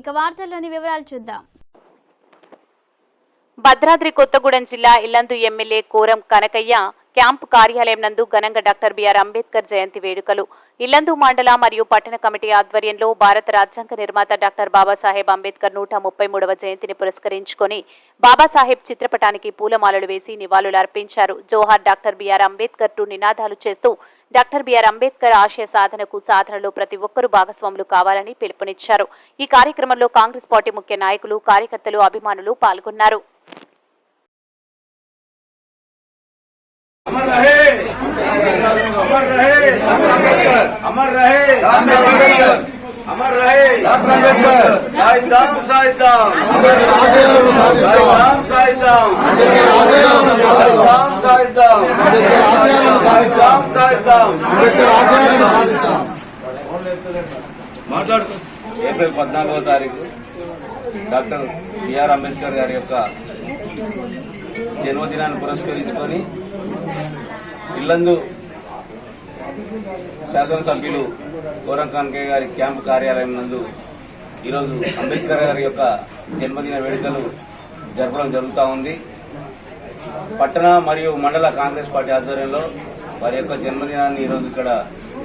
ఇక వార్తల్లోని వివరాలు చూద్దాం. భద్రాద్రి కొత్తగూడెం జిల్లా ఇల్లందు ఎమ్మెల్యే కోరం కనకయ్య క్యాంపు కార్యాలయం నందు ఘనంగా డాక్టర్ బిఆర్ అంబేద్కర్ జయంతి వేడుకలు. ఇల్లందు మండల మరియు పట్టణ కమిటీ ఆధ్వర్యంలో భారత రాజ్యాంగ నిర్మాత డాక్టర్ బాబాసాహెబ్ అంబేద్కర్ నూట ముప్పై మూడవ జయంతిని పురస్కరించుకొని బాబాసాహెబ్ చిత్రపటానికి పూలమాలలు వేసి నివాళులు అర్పించారు జోహార్ డాక్టర్ బిఆర్ అంబేద్కర్ టు నినాదాలు చేస్తూ డాక్టర్ బిఆర్ అంబేద్కర్ ఆశయ సాధనకు సాధనలో ప్రతి ఒక్కరూ భాగస్వాములు కావాలని పిలుపునిచ్చారు ఈ కార్యక్రమంలో కాంగ్రెస్ పార్టీ ముఖ్య నాయకులు కార్యకర్తలు అభిమానులు పాల్గొన్నారు अमर रहे अमर रहे अमर रहे अमर रहे साहिब दाम साहिब दाम साहिब दाम साहिब दाम साहिब दाम साहिब दाम साहिब సాధిస్తాం. ఏప్రిల్ పద్నాలుగో తారీఖు డాక్టర్ బిఆర్ అంబేద్కర్ గారి యొక్క జన్మదినాన్ని పురస్కరించుకొని ఇల్లందు శాసనసభ్యులు గోరం కాన్కే గారి క్యాంపు కార్యాలయం నందు ఈరోజు అంబేద్కర్ గారి యొక్క జన్మదిన వేడుకలు జరపడం జరుగుతూ ఉంది. పట్టణ మరియు మండల కాంగ్రెస్ పార్టీ ఆధ్వర్యంలో వారి యొక్క జన్మదినాన్ని ఈరోజు ఇక్కడ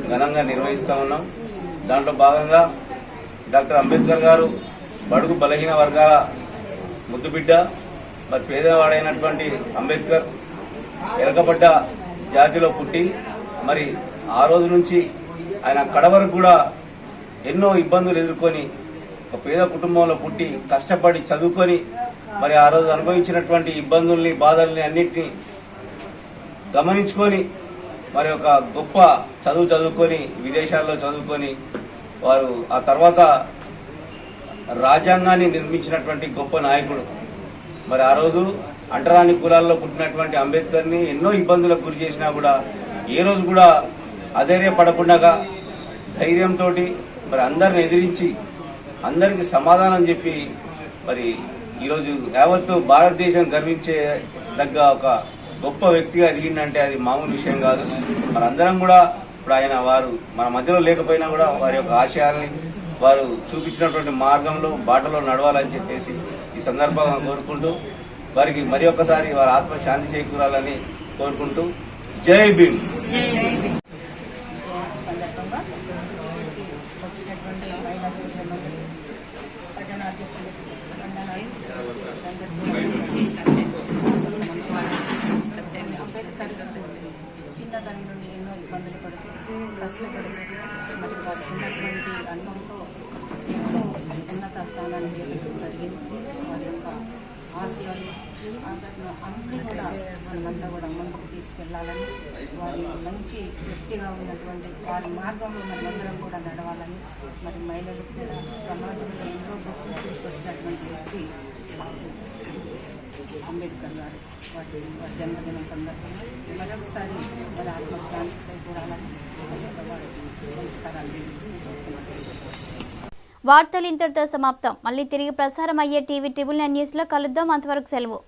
ఘనంగా నిర్వహిస్తూ ఉన్నాం. దాంట్లో భాగంగా డాక్టర్ అంబేద్కర్ గారు బడుగు బలహీన వర్గాల ముద్దుబిడ్డ మరి పేదవాడైనటువంటి అంబేద్కర్ ఎరకబడ్డ జాతిలో పుట్టి మరి ఆ రోజు నుంచి ఆయన కడ వరకు కూడా ఎన్నో ఇబ్బందులు ఎదుర్కొని ఒక పేద కుటుంబంలో పుట్టి కష్టపడి చదువుకొని మరి ఆ రోజు అనుభవించినటువంటి ఇబ్బందుల్ని బాధల్ని అన్నిటినీ గమనించుకొని మరి ఒక గొప్ప చదువు చదువుకొని విదేశాల్లో చదువుకొని వారు ఆ తర్వాత రాజ్యాంగాన్ని నిర్మించినటువంటి గొప్ప నాయకుడు. మరి ఆ రోజు అంటరాని కులాల్లో పుట్టినటువంటి అంబేద్కర్ని ఎన్నో ఇబ్బందులకు గురి చేసినా కూడా ఏ రోజు కూడా అధైర్యపడకుండా ధైర్యంతో మరి అందరిని ఎదిరించి అందరికి సమాధానం చెప్పి మరి ఈరోజు యావత్తు భారతదేశం గర్వించే దగ్గ ఒక గొప్ప వ్యక్తిగా ఎదిగిందంటే అది మామూలు విషయం కాదు. మనందరం కూడా ఇప్పుడు ఆయన వారు మన మధ్యలో లేకపోయినా కూడా వారి యొక్క ఆశయాల్ని వారు చూపించినటువంటి మార్గంలో బాటలో నడవాలని చెప్పేసి ఈ సందర్భంగా కోరుకుంటూ వారికి మరి ఒక్కసారి వారి ఆత్మ శాంతి చేకూరాలని కోరుకుంటూ జై భీమ్. సందర్భంగా వచ్చినటువంటి మహిళా సూచనలు పట్టణ అధ్యక్షులు అంబేద్కర్ చిన్నదాని నుండి ఎన్నో ఇబ్బందులు పడుతూ కష్టపడుతూ మరి వారికి ఉన్నటువంటి అనుభవంతో ఎంతో ఉన్నత స్థానానికి ఎదగడం జరిగింది వారి యొక్క ఆశయాలు ఆదరణ అన్నీ కూడా మనమంతా కూడా ముందుకు తీసుకెళ్ళాలని వారి మంచి వ్యక్తిగా ఉన్నటువంటి వారి మార్గంలో మనందరం కూడా నడవాలని మరి మహిళలకు కూడా సమాజంలో ఎంతో గొప్ప తీసుకొచ్చినటువంటి వ్యక్తి అంబేద్కర్ గారు వాటి వారి జన్మదినం సందర్భంగా మరొకసారి వారి ఆత్మశాంతి చేకూరాలని వారికి నమస్కారాలు వార్తలు ఇంతటితో సమాప్తం. మళ్ళీ తిరిగి ప్రసారం అయ్యే టీవీ ట్రిబుల్ నైన్ న్యూస్లో కలుద్దాం. అంతవరకు సెలవు.